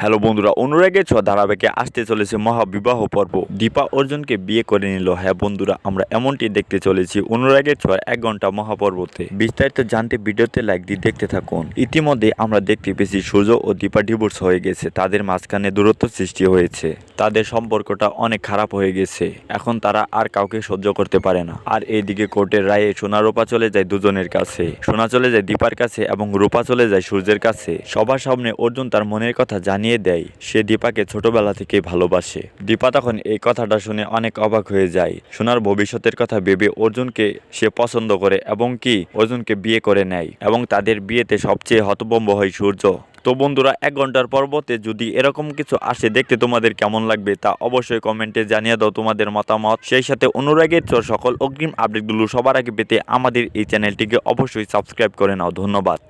Hello বন্ধুরা অনুরাগের ছ ধারাবাহিকে আসতে চলেছে মহাবিবাহ পর্ব। দীপা অর্জুনকে বিয়ে করে নিল। হ্যাঁ বন্ধুরা, আমরা এমনটি দেখতে চলেছি অনুরাগের ছ এক ঘণ্টা মহাপর্বতে। বিস্তারিত জানতে ভিডিওতে লাইক দিয়ে দেখতে থাকুন। ইতিমধ্যে আমরা দেখতে পেয়েছি সূর্য ও দীপা ডিভোর্স হয়ে গেছে। তাদের মাঝখানে দূরত্ব সৃষ্টি হয়েছে। তাদের সম্পর্কটা অনেক খারাপ হয়ে গেছে। এখন তারা আর কাউকে সহ্য করতে পারে না। আর এইদিকে কোর্টের রায়ে সোনা, রূপা চলে যায় দুজনের কাছে। সোনা চলে যায় দীপার কাছে এবং রূপা চলে যায় সূর্যের কাছে। সবার সামনে অর্জুন তার মনের কথা জানিয়ে দেয়। সে দীপাকে ছোটবেলা থেকেই ভালোবাসে। দীপা তখন এই কথাটা শুনে অনেক অবাক হয়ে যায়। সোনার ভবিষ্যতের কথা ভেবে অর্জুনকে সে পছন্দ করে এবং কি অর্জুনকে বিয়ে করে নেয় এবং তাদের বিয়েতে সবচেয়ে হতবম্ব হয় সূর্য। তো বন্ধুরা, এক ঘণ্টার পর্বতে যদি এরকম কিছু আসে দেখতে তোমাদের কেমন লাগবে তা অবশ্যই কমেন্টে জানিয়ে দাও তোমাদের মতামত। সেই সাথে অনুরাগের চোর সকল অগ্রিম আপডেটগুলো সবার আগে পেতে আমাদের এই চ্যানেলটিকে অবশ্যই সাবস্ক্রাইব করে নাও। ধন্যবাদ।